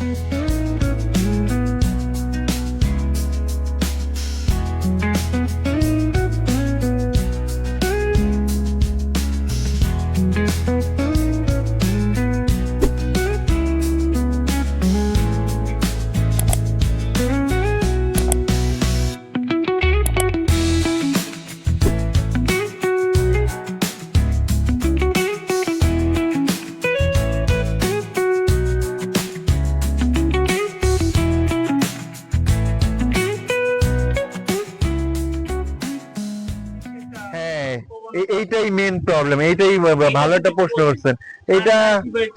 হ্যাঁ এই- এইটাই মেন প্রবলেম এইটাই ভালো একটা প্রশ্ন করছেন। এইটা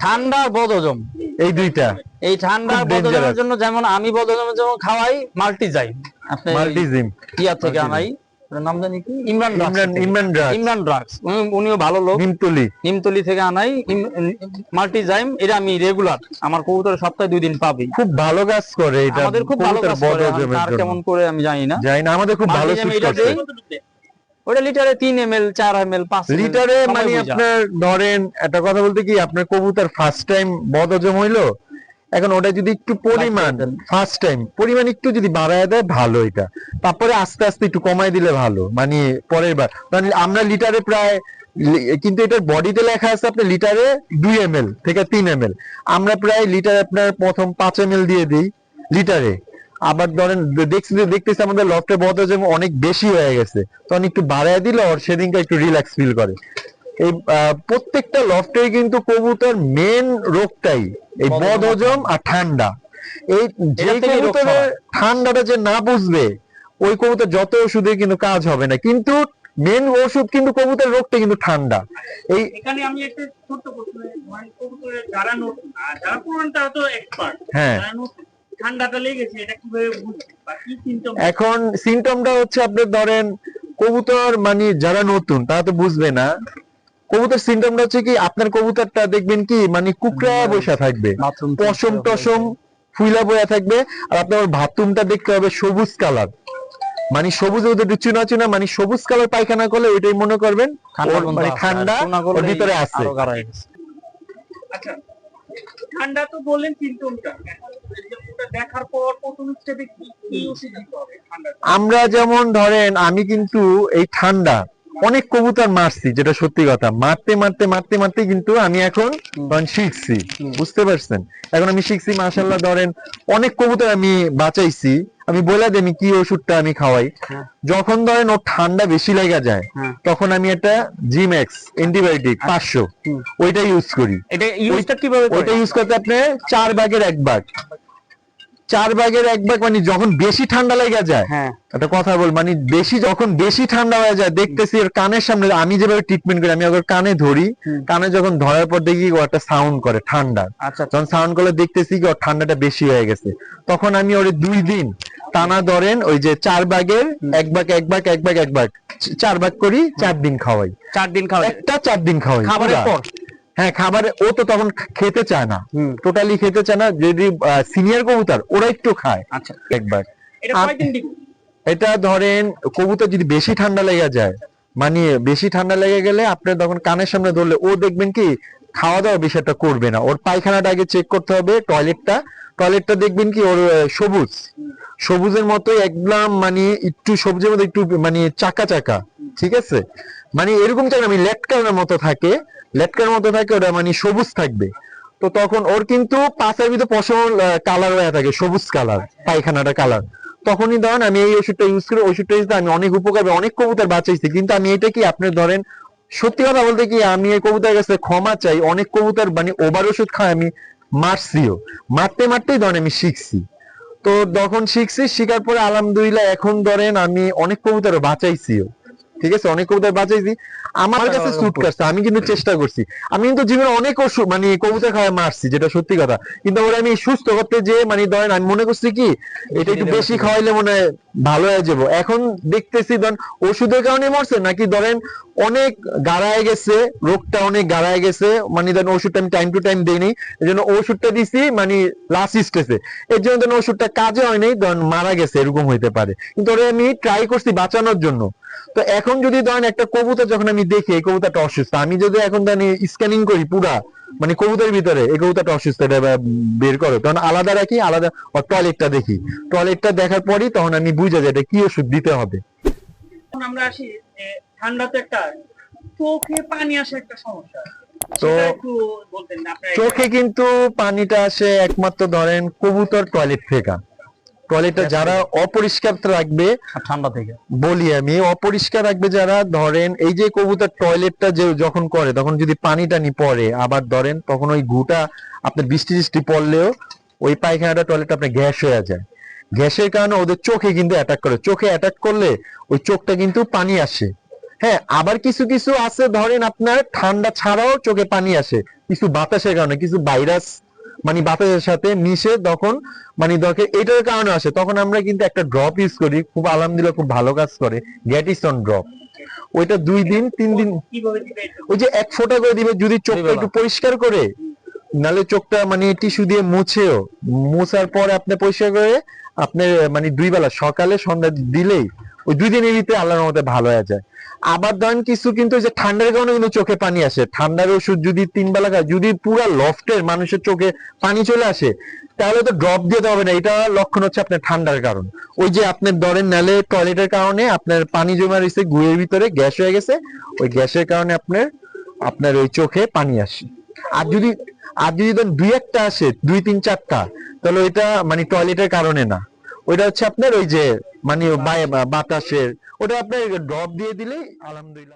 ঠান্ডা আর বদহজম। এই দুইটা। এই ঠান্ডা খুব বদহজমের জন্য যেমন আমি বদহজমের জন্য খাওয়াই মাল্টি যাই আপনি মাল্টিজিম। ইয়া থেকে আনাই। নাম জানি কি? ইমরান ইমরান ইমরান ড্রাগ ইমরান ড্রাগস উনিও ভালো লোক। নিমতলি। নিমতলি থেকে আনাই। মাল্টিজাইম। এটা আমি রেগুলার। আমার কবুতর সপ্তাহে দুই দিন পাবি খুব ভালো কাজ করে এটা আমাদের খুব ভালো কাজ করে। আর কেমন করে আমি জানি না। জানি না। আমাদের খুব ভালো সুট করছে। ওটা লিটারে তিন এম এল চার এম এল পাঁচ লিটারে মানে আপনার ধরেন একটা কথা বলতে কি আপনার কবুতর ফার্স্ট টাইম বদহজম হইল? এখন ওটা যদি একটু পরিমাণ ফার্স্ট টাইম পরিমাণ একটু যদি বাড়ায় দেয় ভালো এটা। তারপরে আস্তে আস্তে একটু কমাই দিলে ভালো মানে পরের বার। কারণ আমরা লিটারে প্রায় কিন্তু এটার বডিতে লেখা আছে আপনার লিটারে দুই এম থেকে তিন এম আমরা প্রায় লিটারে আপনার প্রথম পাঁচ এম দিয়ে দিই লিটারে আবার ধরেন দেখছি যে দেখতেছি আমাদের লফটে বদহজম অনেক বেশি হয়ে গেছে। তখন একটু বাড়ায় দিলে ওর সেদিনকে একটু রিল্যাক্স ফিল করে। এই আহ, প্রত্যেকটা লফটে কিন্তু কবুতর মেন রোগটাই। এই বদহজম আর আর ঠান্ডা। এই যে কবুতরের ঠান্ডাটা যে না বুঝবে ওই কবুতর যত ওষুধে কিন্তু কাজ হবে না। কিন্তু মেন ওষুধ কিন্তু কবুতর রোগটা কিন্তু ঠান্ডা। এই এখানে আমি একটা ছোট্ট প্রশ্ন মানে কবুতরের যারা নতুন যারা পুরান তো এক্সপার্ট হ্যাঁ। ঠান্ডাটা লেগেছে এটা কীভাবে বুঝবে? বা কি সিমটম এখন সিমটমটা হচ্ছে আপনার ধরেন কবুতর মানে যারা নতুন তারা তো বুঝবে না। কবুতর সিমটমটা হচ্ছে কি আপনার কবুতরটা দেখবেন কি মানে কুকড়া বসে থাকবে। পশম টসম ফুইলা বয়া থাকবে। আর আপনার বাথরুমটা দেখতে হবে সবুজ কালার। মানে সবুজ ওদের চুনা চুনা মানে সবুজ কালার পায়খানা করলে ওইটাই মনে করবেন ঠান্ডা ওর মানে ঠান্ডা ওর ভিতরে আছে। আচ্ছা ঠান্ডা তো বললেন সিমটমটা দেখার পর প্রথম স্টেপে কি কি ওষুধ দিতে হবে আমরা যেমন ধরেন আমি কিন্তু এই ঠান্ডা অনেক কবুতর মারছি যেটা সত্যি কথা। মারতে মারতে মারতে মারতে কিন্তু আমি এখন শিখছি বুঝতে পারছেন? এখন আমি শিখছি মাশাল্লাহ ধরেন অনেক কবুতর আমি বাঁচাইছি। আমি বলে দিই আমি কি ওষুধটা আমি খাওয়াই। হ্যাঁ। যখন ধরেন ওর ঠান্ডা বেশি লেগে যায় হ্যাঁ। তখন আমি একটা জিম্যাক্স অ্যান্টিবায়োটিক পাঁচশো। ওইটা ইউজ করি। এটা ইউজটা কীভাবে ওইটা ইউজ করতে আপনি চার ভাগের এক ভাগ। চার ভাগের এক ভাগ মানে যখন বেশি ঠান্ডা লেগে যায় হ্যাঁ। একটা কথা বল মানে বেশি যখন বেশি ঠান্ডা হয়ে যায় দেখতেছি ওর কানের সামনে আমি যেভাবে ট্রিটমেন্ট করি আমি ওর কানে ধরি কানে যখন ধরার পর দেখি ও একটা সাউন্ড করে ঠান্ডা। আচ্ছা যখন সাউন্ড করলে দেখতেছি কি ওর ঠান্ডাটা বেশি হয়ে গেছে। তখন আমি ওরে দুই দিন টানা ধরেন ওই যে চার ভাগের এক ভাগ এক ভাগ এক ভাগ এক ভাগ চার ভাগ করি চার দিন খাওয়াই। চার দিন খাওয়া একটা চার দিন খাওয়াই খাবারের পুরা। হ্যাঁ খাবারে ও তো তখন খেতে চায় না। টোটালি খেতে চায় না যদি সিনিয়র কবুতর ওরা একটু খায়। আচ্ছা। একবার। এটা ধরেন কবুতর যদি বেশি ঠান্ডা লেগে যায় মানে বেশি ঠান্ডা লেগে গেলে আপনার তখন কানের সামনে ধরলে ও দেখবেন কি খাওয়া দাওয়া বিষয়টা করবে না। ওর পায়খানাটা আগে চেক করতে হবে টয়লেটটা টয়লেটটা দেখবেন কি ওর সবুজ। সবুজের মতো একদম মানে একটু সবুজের মতো একটু মানে চাকা চাকা ঠিক আছে? মানে এরকম চাকা আমি লেটকার মতো থাকে, লেটকার মতো থাকে, ওটা মানে সবুজ থাকবে। তো তখন ওর কিন্তু পাশের ভিতরে পশম কালার হয়ে থাকে, সবুজ কালার পায়খানাটা কালার তখনই ধরেন আমি এই ওষুধটা ইউজ করি, ওষুধটা ইউজ আমি অনেক উপকার অনেক কবুতর বাঁচাইছি। কিন্তু আমি এটা কি আপনি ধরেন, সত্যি কথা বলতে কি, আমি এই কবুতরের কাছে ক্ষমা চাই, অনেক কবুতর মানে ওভার ওষুধ খায়, আমি মারছিও। মারতে মারতেই ধরেন আমি শিখছি। তো তখন শিখছি, শিখার পরে আলহামদুলিল্লাহ এখন ধরেন আমি অনেক কবুতর বাঁচাইছিও। ঠিক আছে? অনেক কবুতর বাঁচাইছি। আমার কাছে স্যুট করছে আমি কিন্তু চেষ্টা করছি। আমি কিন্তু জীবনে অনেক মানে কবুতর খাওয়া মারছি যেটা সত্যি কথা। কিন্তু ওরা আমি সুস্থ করতে যে মানে ধরেন আমি মনে করছি কি এটা একটু বেশি খাওয়াইলে মনে হয় ভালো হয়ে যাব। এখন দেখতেছি ধরেন ওষুধের কারণে মরছে নাকি ধরেন অনেক গাড়ায় গেছে রোগটা অনেক গাড়ায় গেছে মানে ধরেন ওষুধটা আমি টাইম টু টাইম দেইনি এই জন্য ওষুধটা দিছি মানে লাস্ট স্টেজে এর জন্য ধরেন ওষুধটা কাজে হয়নি ধরেন মারা গেছে এরকম হইতে পারে। কিন্তু ওরা আমি ট্রাই করছি বাঁচানোর জন্য। তো এখন যদি ধরেন একটা কবুতর যখন আমি দেখি এই কবুতরটা অসুস্থ। আমি যদি এখন ধরেন স্ক্যানিং করি পুরা মানে কবুতরের ভিতরে এই কবুতরটা অসুস্থ এটা বের করো। তখন আলাদা রাখি আলাদা টয়লেটটা দেখি। টয়লেটটা দেখার পরই তখন আমি বুঝা যায় এটা কি ওষুধ দিতে হবে। আমরা আসি যে ঠান্ডা তো একটা চোখে পানি আসে একটা সমস্যা তো চোখে কিন্তু পানিটা আসে একমাত্র ধরেন কবুতর টয়লেট থেকে। টয়লেটটা যারা অপরিষ্কার রাখবে ঠান্ডা থেকে। বলি আমি অপরিষ্কার রাখবে যারা ধরেন এই যে কবুতর টয়লেটটা যে যখন করে তখন যদি পানি টানি পড়ে আবার ধরেন তখন ওই গুটা আপনার বৃষ্টি বৃষ্টি পড়লেও ওই পায়খানাটা টয়লেট আপনার গ্যাস হয়ে যায়। গ্যাসের কারণে ওদের চোখে কিন্তু অ্যাটাক করে। চোখে অ্যাটাক করলে ওই চোখটা কিন্তু পানি আসে। হ্যাঁ আবার কিছু কিছু আছে ধরেন আপনার ঠান্ডা ছাড়াও চোখে পানি আসে। কিছু বাতাসের কারণে কিছু ভাইরাস মানে বাতাসের সাথে মিশে তখন মানে দরকার এটার কারণে আসে তখন আমরা কিন্তু একটা ড্রপ ইউজ করি খুব আলহামদুলিল্লাহ খুব ভালো কাজ করে গ্যাটিসন ড্রপ ওইটা দুই দিন তিন দিন ওই যে এক ফোঁটা করে দিবে যদি চোখটা। একটু পরিষ্কার করে নালে চোখটা মানে টিস্যু দিয়ে মুছেও। মুছার পরে আপনি পরিষ্কার করে আপনার মানে দুই বেলা সকালে সন্ধ্যা দিলেই ওই দুই দিনের ভিতরে আল্লাহর মধ্যে ভালো হয়ে যায়। আবার ধরেন কিছু কিন্তু যে ঠান্ডার কারণে কিন্তু চোখে পানি আসে। ঠান্ডার ওষুধ যদি তিন বেলা খায়, যদি পুরা লফটের মানুষের চোখে পানি চলে আসে, তাহলে তো ড্রপ দিতে হবে না। এটা লক্ষণ হচ্ছে আপনার ঠান্ডার কারণ। ওই যে আপনার ধরেন নালে টয়লেটের কারণে আপনার পানি জমা রয়েছে গুয়ের ভিতরে গ্যাস হয়ে গেছে। ওই গ্যাসের কারণে আপনার আপনার ওই চোখে পানি আসে। আর যদি আর যদি ধরেন দুই একটা আসে, দুই, তিন, চারটা, তাহলে ওইটা মানে টয়লেটের কারণে না। ওইটা হচ্ছে আপনার ওই যে মানে বাতাসের ওটা আপনার ড্রপ দিয়ে দিলেই আলহামদুলিল্লাহ।